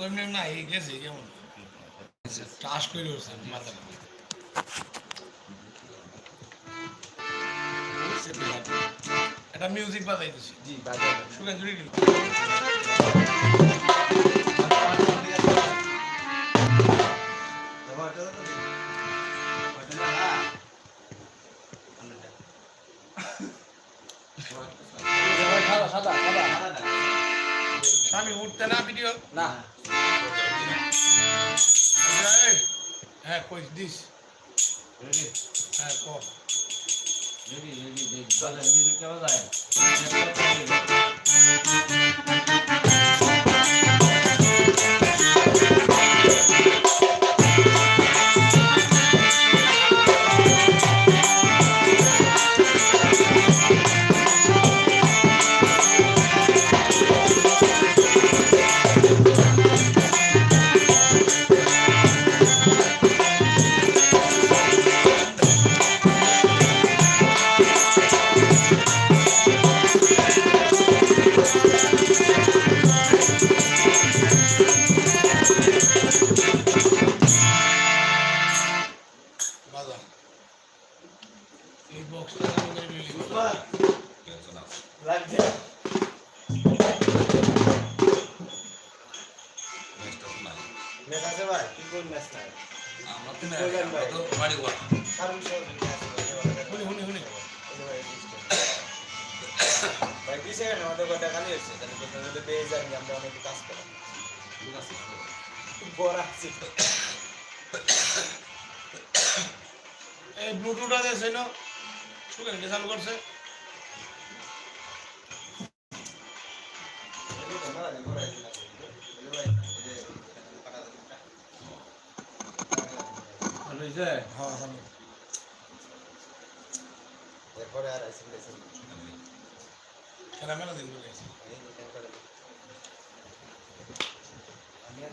এমনি না এই গেছে কেমন? চাষ করে উঠছে মাথা একটা মিউজিক বাজাইতেছি। জি বাজার সুগান জুড়ে গেল সাদা সাদা সাদা স্বামী উঠতে না ভিডিও না। হ্যাঁ কই দিস হ্যাঁ ক বাজা এই ব্লুটুথ আছে সেন কে চালু করছে। হ্যাঁ এরপরে আর আইসি গেছে ক্যামেরা দিন আমি আর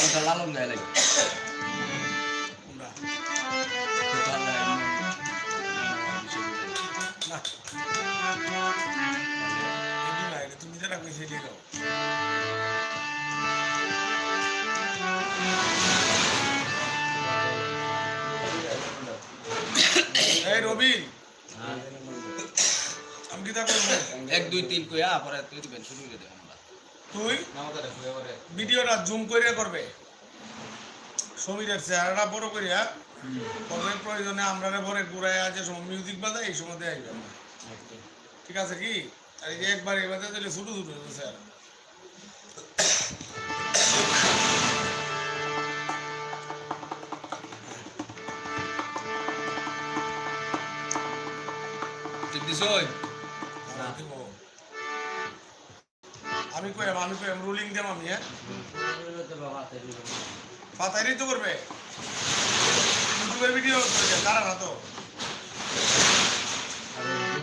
তোমার লালন গায় লাগে তুমি যেটা কইছে এটি গাও এই রবি। আমি কি তা করব? এক দুই তিন কইয়া পরে তুই দিবেন শুরু করে দেবেন। তুই ভিডিওটা জুম করে করবে। সমীরের চেহারাটা বড় করিয়া করবে প্রয়োজনে আমরা পরে ঘুরাই আছে সময় মিউজিক বাজায় এই সময় দেয় ঠিক আছে কি? আর এই যে একবার এবার দিলে ছোটো ছোটো হইবে স্যার। ঠিক আমি কইম আমি কইম রুলিং দেম আমি হ্যাঁ পাতাইলেই তো করবে ইউটিউবের ভিডিও করবে কারা না তো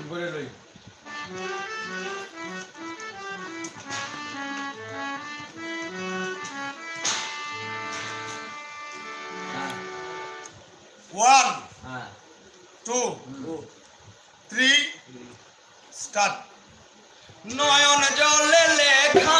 করে রই ওয়ান হ্যাঁ টু থ্রি স্টার্ট নয়ন জলে লেখা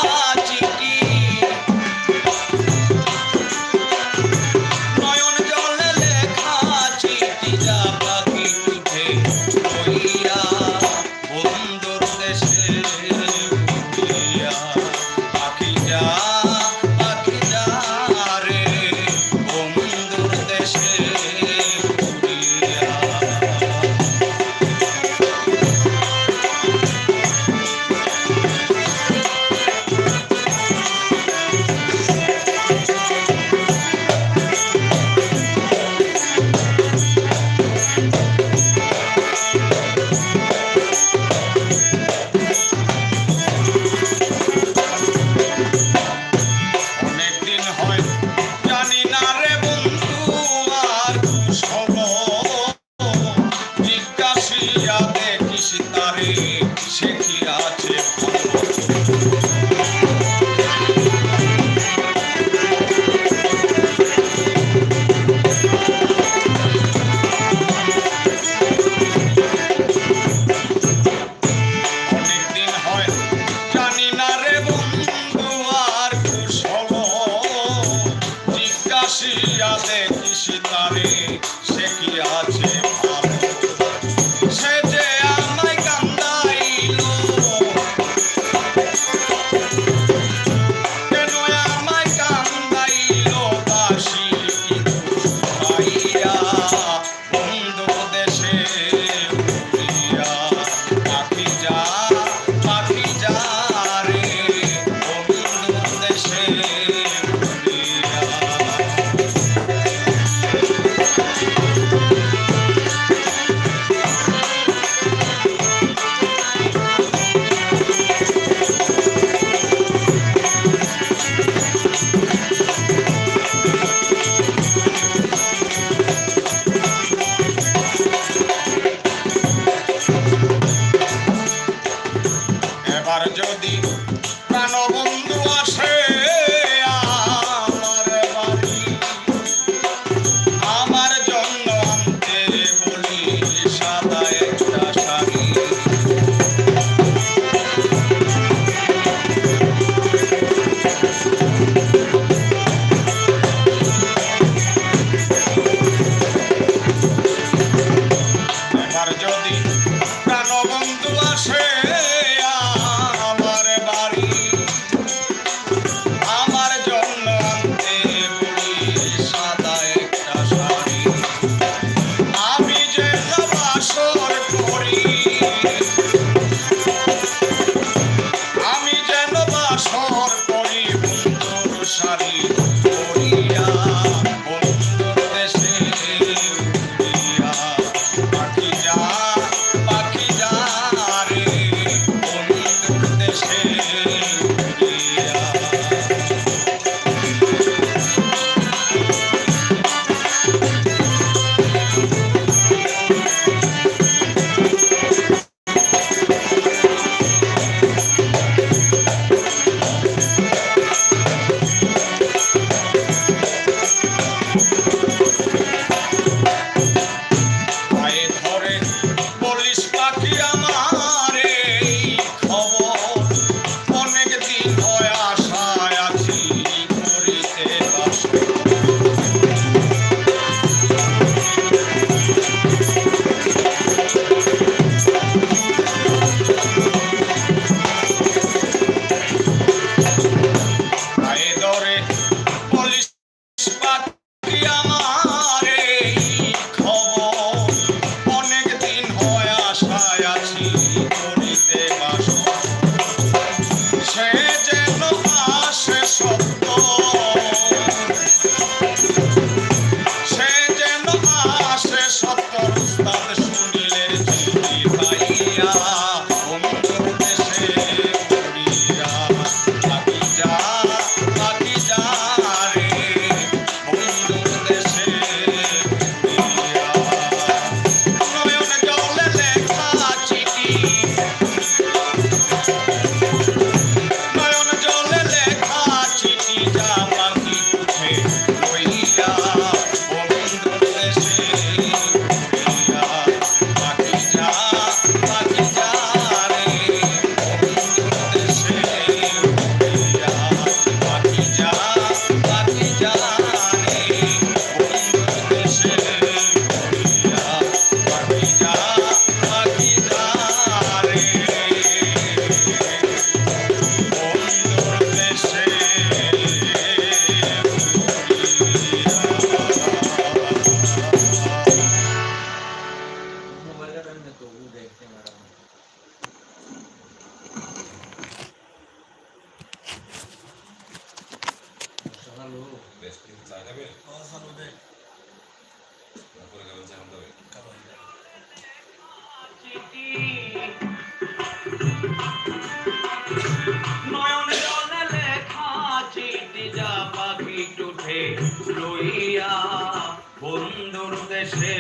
দেশে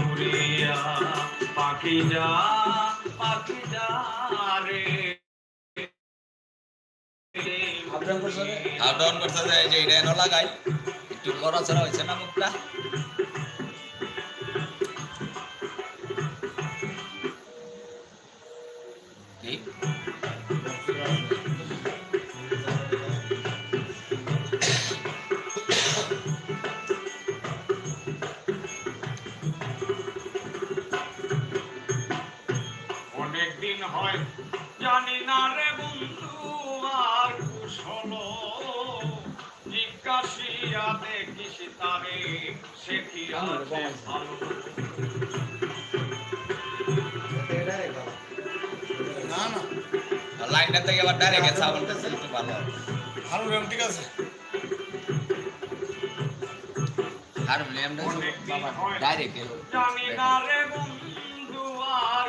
উড়িয়া পাখি যা পাখি যা রে আবদান করছ রে? আপ ডাউন করতে যায় যে এটা লাগাই একটু লড়াচড়া হয়েছে না মুখটা হয়। জানি না রে বন্ধু আর কুশল। জিজ্ঞাসিয়া দেখিস তারে সে কি আছে ভালো? না না। লাইনটা থেকে আবার ডাইরেক্ট গেছে বলতেছে একটু ভালো। হারমোনিয়াম ঠিক আছে। হারমোনিয়ামটা ডাইরেক্ট জানি না রে বন্ধু আর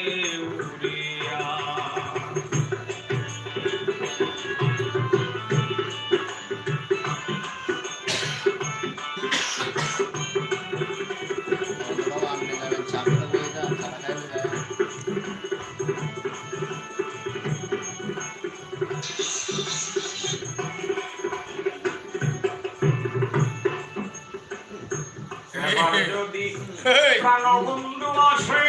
প্রাণবন্ধু আসে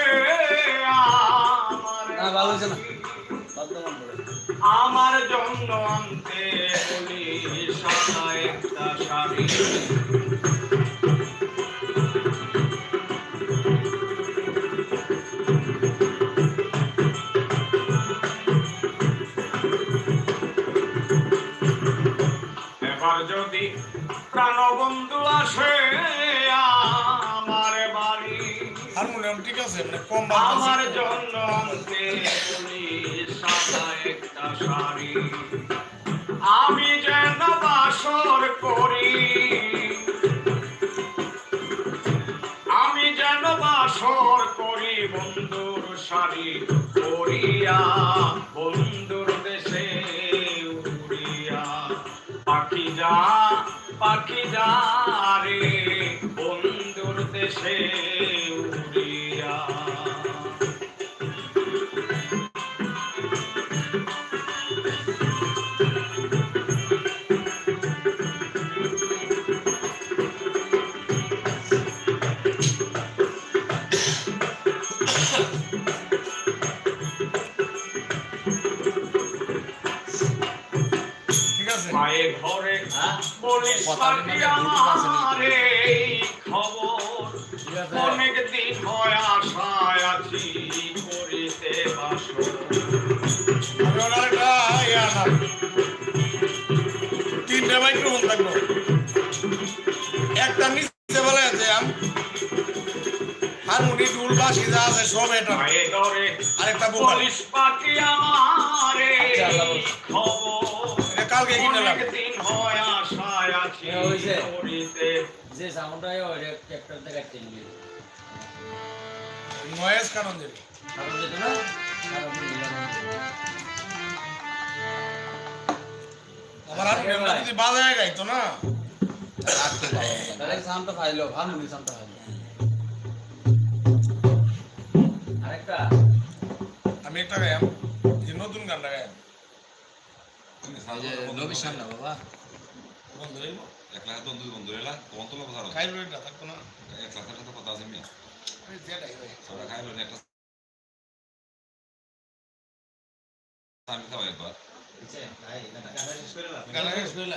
আমার জন্য আনতে বলি সাদা একটা শাড়ি। এবার যদি প্রাণবন্ধু আসে হারমোনিয়াম ঠিক আছে মানে কম আমার জন্য বলি সাদা একটা শাড়ি, আমি যেন বাসর করি। আমি যেন বাসর করি বন্ধুর শাড়ি করিয়া বন্ধুর দেশে উড়িয়া। পাখি যা পাখি যা রে, বন্ধুর দেশে অনেক দিন হয় আশায় আছি করিতে তিনটে মাইক্রোফোন থাকব। একটা নিচে বলে আছে আম হারমোনি ডুল বাসি যা আছে সব এটা। আরেকটা বলিস পাখি আমারে আচ্ছা, এই খবর এ হইছে? করিতে যে সাউন্ডটা হয় ওই ট্র্যাক্টর থেকে টেনে নয়েজ কারণ দেবে কারণ যেটা না। কারণ দিলাম আবার যদি বাজায় গাইতো না? রাখতে ভালো হবে। তাহলে সাউন্ডটা ফাইলো ভালো নি সাউন্ডটা ফাইলো আরেকটা। আমি একটা গায়াম যে নতুন গানটা গায়াম সামনে বাবা বন্ধ হইব একলা বন্ধু বন্ধু এলা তোমার তো লোক ধরো খাইলো এটা থাকতো না একলা সাথে তো কথা আছে মিয়া সবাই না একটা আমি একবার গান শেষ করলে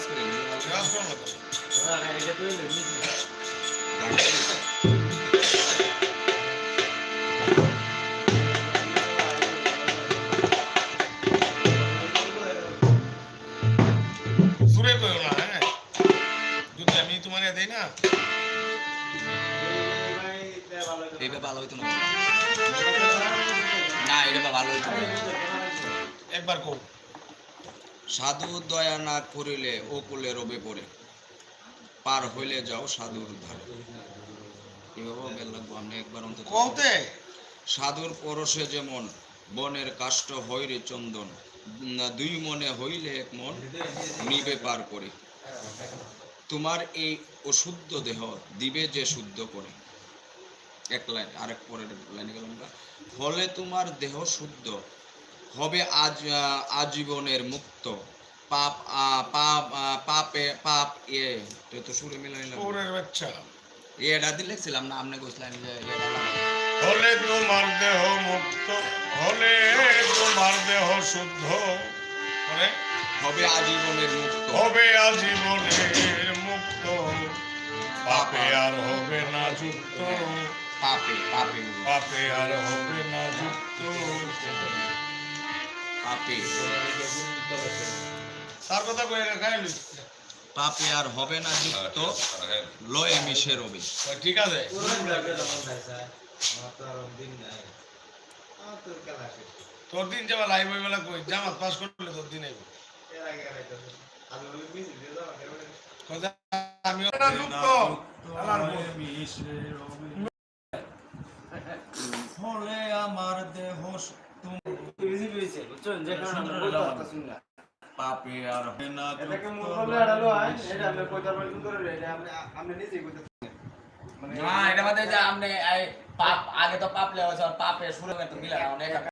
ভালো। না হ্যাঁ? যদি আমি তোমার দেই না। এইটা ভালো হইতো না। না এটা ভালো হইতো একবার কও। সাধু দয়া না করিলে ও কুলে রবে পড়ে পার হইলে যাও সাধুর ধারে। এভাবেও বেল লাগবো? একবার অন্তত কওতে সাধুর পরশে যেমন বনের কাষ্ট হইরে চন্দন দুই মনে হইলে এক মন নিবে পার করে। তোমার এই অশুদ্ধ দেহ দিবে যে শুদ্ধ করে। এক লাইন আরেক পরের লাইনে গেলাম ফলে তোমার দেহ শুদ্ধ হবে আজ আজীবনের মুক্ত। পাপ পাপ পাপে পাপ এ। তো তো সুরে মিলাইলাম ওরের বাচ্চা। এটা দিয়ে লিখছিলাম না আপনি কইছিলেন যে। হলে তোমার দেহ মুক্ত হলে তোমার দেহ শুদ্ধ। হবে আজীবনের মুক্ত। হবে আজীবনের মুক্ত। পাপে আর হবে না যুক্ত। পাপে পাপে। পাপে আর হবে না যুক্ত। পাপে। তার কথা কয়ে পাপে আর হবে না যুক্ত লয়ে মিশে রবে। ঠিক আছে? তোর দিন যাবা লাইভ হয়ে বেলা কই জামাত পাস করলে তোর দিন আইব আমি আমার দেহ বুঝছেন যে কারণে আমরা বলতে পারতাছি না। পাপে আর হবে না এটাকে মূল বলে আড়ালো হয় এটা আপনি কইতে পারবেন করে এটা আপনি আপনি নিজেই কইতে মানে না এটা মানে যে আপনি পাপ আগে তো পাপ লেওয়া পাপে শুরু করতে মিলা অনেক